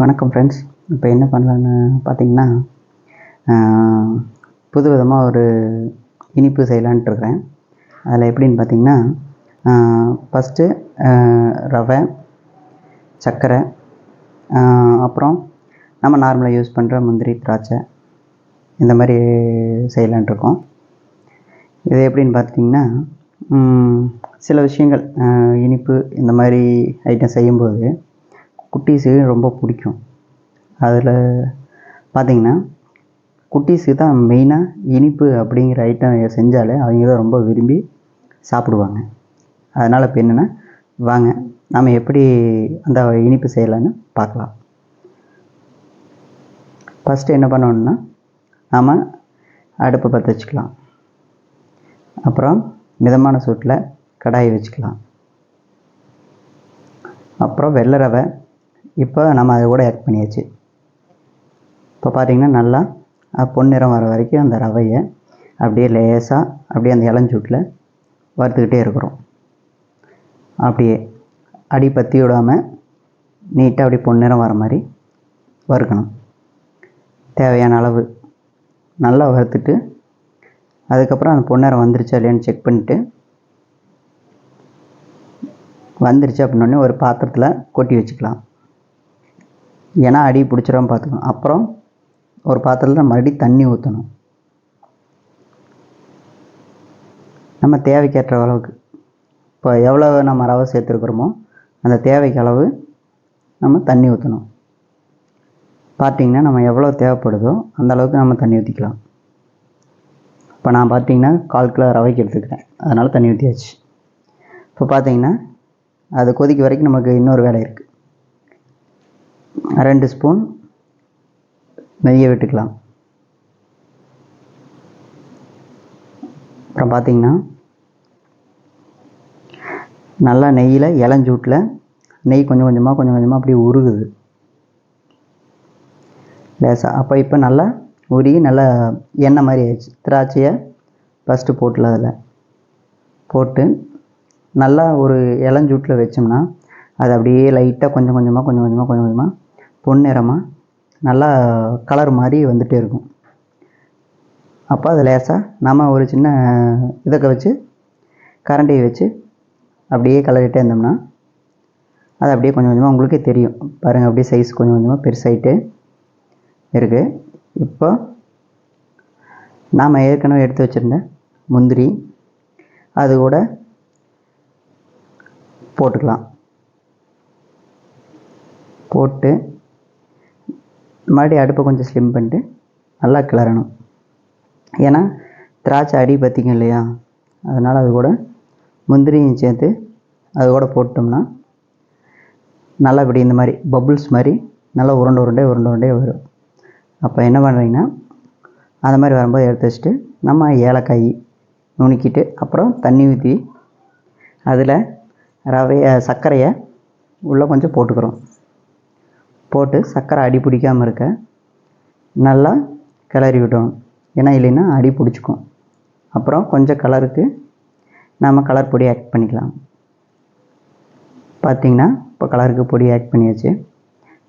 வணக்கம் ஃப்ரெண்ட்ஸ் இப்போ என்ன பண்ணலான்னு பார்த்தீங்கன்னா புது விதமாக ஒரு இனிப்பு செய்யலான்ட்டு இருக்கிறேன். அதில் எப்படின்னு பார்த்தீங்கன்னா ஃபஸ்ட்டு ரவை சர்க்கரை அப்புறம் நம்ம நார்மலாக யூஸ் பண்ணுற முந்திரி திராட்சை இந்த மாதிரி செய்யலான்ட்டு இருக்கோம். இது எப்படின்னு பார்த்தீங்கன்னா சில விஷயங்கள் இனிப்பு இந்த மாதிரி ஐட்டம் செய்யும்போது குட்டீஸுக்கு ரொம்ப பிடிக்கும். அதில் பார்த்தீங்கன்னா குட்டீஸுக்கு தான் மெயினாக இனிப்பு அப்படிங்கிற ஐட்டம் செஞ்சாலே அவங்க தான் ரொம்ப விரும்பி சாப்பிடுவாங்க. அதனால் இப்போ என்னென்னா வாங்க நம்ம எப்படி அந்த இனிப்பு செய்யலான்னு பார்க்கலாம். ஃபஸ்ட்டு என்ன பண்ணணுன்னா நாம் அடுப்பை பற்ற வச்சுக்கலாம். அப்புறம் மிதமான சூட்டில் கடாயை வச்சுக்கலாம். அப்புறம் வெள்ளை ரவை இப்போ நம்ம அதை கூட ஆட் பண்ணியாச்சு. இப்போ பார்த்தீங்கன்னா நல்லா பொன்னிறம் வர வரைக்கும் அந்த ரவையை அப்படியே லேசாக அப்படியே அந்த இளஞ்சூட்டில் வறுத்துக்கிட்டே இருக்கிறோம். அப்படியே அடி பற்றி விடாமல் நீட்டாக அப்படியே பொன்னிறம் வர மாதிரி வறுக்கணும். தேவையான அளவு நல்லா வறுத்துட்டு அதுக்கப்புறம் அந்த பொன்னிறம் வந்துருச்சா இல்லையான்னு செக் பண்ணிவிட்டு வந்துருச்சு அப்படின்னோடனே ஒரு பாத்திரத்தில் கொட்டி வச்சுக்கலாம். ஏன்னா அடி பிடிச்சிடாம பார்த்துக்கணும். அப்புறம் ஒரு பாத்திரத்தில் மறுபடியும் தண்ணி ஊற்றணும் நம்ம தேவைக்கேற்ற அளவுக்கு. இப்போ எவ்வளோ நம்ம ரவை சேர்த்துருக்குறோமோ அந்த தேவைக்கு அளவு நம்ம தண்ணி ஊற்றணும் பார்த்திங்கன்னா நம்ம எவ்வளோ தேவைப்படுதோ அந்த அளவுக்கு நம்ம தண்ணி ஊற்றிக்கலாம் இப்போ நான் பார்த்தீங்கன்னா கால் கிலோ ரவைக்கு எடுத்துக்கிறேன். அதனால் தண்ணி ஊற்றியாச்சு இப்போ பார்த்தீங்கன்னா அது கொதிக்க வரைக்கும் நமக்கு இன்னொரு வேலை இருக்குது ரெண்டு ஸ்பூன் நெய்யை விட்டுக்கலாம். அப்புறம் பார்த்தீங்கன்னா நல்லா நெய்யில் இளஞ்சூட்டில் நெய் கொஞ்சம் கொஞ்சமாக கொஞ்சம் கொஞ்சமாக அப்படியே உருகுது. லேசாக அப்போ இப்போ நல்லா உருகி நல்லா எண்ணெய் மாதிரி ஆயிடுச்சு. திராட்சையை ஃபஸ்ட்டு போட்டுல அதில். போட்டு நல்லா ஒரு இளஞ்சூட்டில் வச்சோம்னா அது அப்படியே லைட்டாக கொஞ்சம் கொஞ்சமாக கொஞ்சம் கொஞ்சமாக கொஞ்சம் கொஞ்சமாக பொன்னிறமாக நல்லா கலர் மாதிரி வந்துகிட்டே இருக்கும். அப்போ அது லேசாக நம்ம ஒரு சின்ன இதக்க வச்சு கரண்டியை வச்சு அப்படியே கலரிட்டே இருந்தோம்னா அது அப்படியே கொஞ்சம் கொஞ்சமாக உங்களுக்கே தெரியும். பாருங்கள் அப்படியே சைஸ் கொஞ்சம் கொஞ்சமாக பெருசாயிட்டு இருக்குது இப்போ நாம் ஏற்கனவே எடுத்து வச்சுருந்த முந்திரி அது கூட போட்டுக்கலாம். போட்டு மறுபடியும் அடுப்பை கொஞ்சம் ஸ்லிம் பண்ணிட்டு நல்லா கிளறணும். ஏன்னா திராட்சை அடி பார்த்திங்க இல்லையா? அதனால் அது கூட முந்திரியும் சேர்த்து அது கூட போட்டோம்னா நல்லா இப்படி இந்த மாதிரி பபுள்ஸ் மாதிரி நல்லா உருண்டை உருண்டை உருண்டை உருண்டே வரும். அப்போ என்ன பண்ணுறீங்கன்னா அந்த மாதிரி வரும்போது எடுத்து வச்சுட்டு நம்ம ஏலக்காய் நுணுக்கிட்டு அப்புறம் தண்ணி ஊற்றி அதில் ரவையை சர்க்கரையை உள்ளே கொஞ்சம் போட்டுக்கிறோம். போட்டு சர்க்கரை அடி பிடிக்காமல் இருக்க. நல்லா கிளறி விடணும். ஏன்னா இல்லைன்னா அடி பிடிச்சிக்கும். அப்புறம் கொஞ்சம் கலருக்கு நாம் கலர் பொடி ஆட் பண்ணிக்கலாம். பார்த்தீங்கன்னா இப்போ கலருக்கு பொடி ஆட் பண்ணியாச்சு.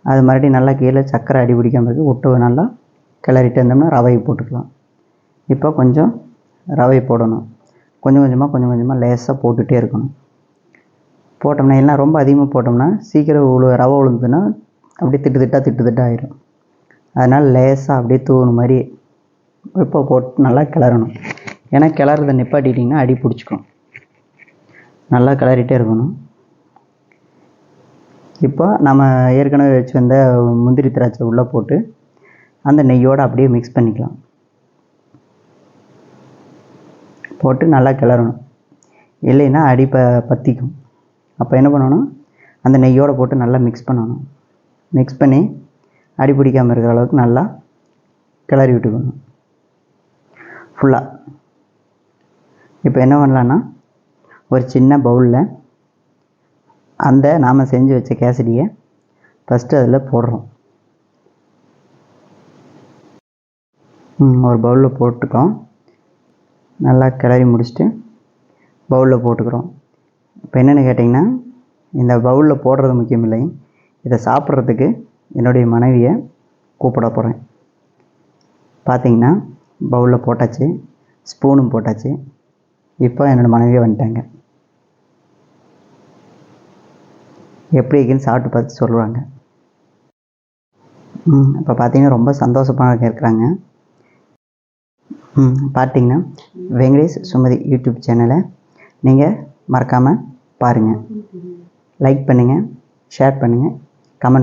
அது மறுபடியும் நல்லா கீழே சர்க்கரை அடி பிடிக்காமல் இருக்குது விட்டு நல்லா கிளறிட்டு இருந்தோம்னா ரவையை போட்டுக்கலாம். இப்போ கொஞ்சம் ரவை போடணும். கொஞ்சம் கொஞ்சமாக கொஞ்சம் கொஞ்சமாக லேசாக போட்டுகிட்டே இருக்கணும். போட்டோம்னா எல்லாம் ரொம்ப அதிகமாக போட்டோம்னா சீக்கிரம் உழு ரவை உளுந்துன்னா அப்படியே திட்டு திட்டா திட்டு திட்டாக ஆயிரும். அதனால் லேசாக அப்படியே தூணு மாதிரி இப்போ போட்டு நல்லா கிளறணும். ஏன்னா கிளறதை நிப்பாட்டிட்டிங்கன்னா அடி பிடிச்சிக்கும். நல்லா கிளறிட்டே இருக்கணும். இப்போ நம்ம ஏற்கனவே வச்சு வந்த முந்திரி திராட்சை உள்ளே போட்டு அந்த நெய்யோடு அப்படியே மிக்ஸ் பண்ணிக்கலாம். போட்டு நல்லா கிளறணும். இல்லைன்னா அடி ப பற்றிக்கும் அப்போ என்ன பண்ணணும்? அந்த நெய்யோடு போட்டு நல்லா மிக்ஸ் பண்ணணும். மிக்ஸ் பண்ணி அடி பிடிக்காமல் இருக்கிற அளவுக்கு நல்லா கிளறி விட்டுக்கணும். ஃபுல்லாக இப்போ என்ன பண்ணலான்னா ஒரு சின்ன பவுலில் அந்த நாம் செஞ்சு வச்ச கேசரியை ஃபஸ்ட்டு அதில் போடுறோம். ம், ஒரு பவுலில் போட்டுட்டோம். நல்லா கிளறி முடிச்சுட்டு பவுலில் போட்டுக்கிறோம். இப்போ என்னென்னு கேட்டிங்கன்னா இந்த பவுலில் போடுறது முக்கியம் இல்லை. இதை சாப்பிட்றதுக்கு என்னுடைய மனைவியை கூப்பிட போகிறேன். பார்த்தீங்கன்னா பவுலில் போட்டாச்சு ஸ்பூனும் போட்டாச்சு. இப்போ என்னோடய மனைவியை வந்துட்டாங்க. எப்படி இருக்குன்னு சாப்பிட்டு பார்த்து சொல்லுவாங்க. ம் இப்போ பார்த்தீங்கன்னா ரொம்ப சந்தோஷமாக இருக்கிறாங்க. ம் பார்த்தீங்கன்னா வெங்கடேஷ் சுமதி யூடியூப் சேனலை நீங்கள் மறக்காமல் பாருங்கள் லைக் பண்ணுங்கள் ஷேர் பண்ணுங்கள் கமெண்ட்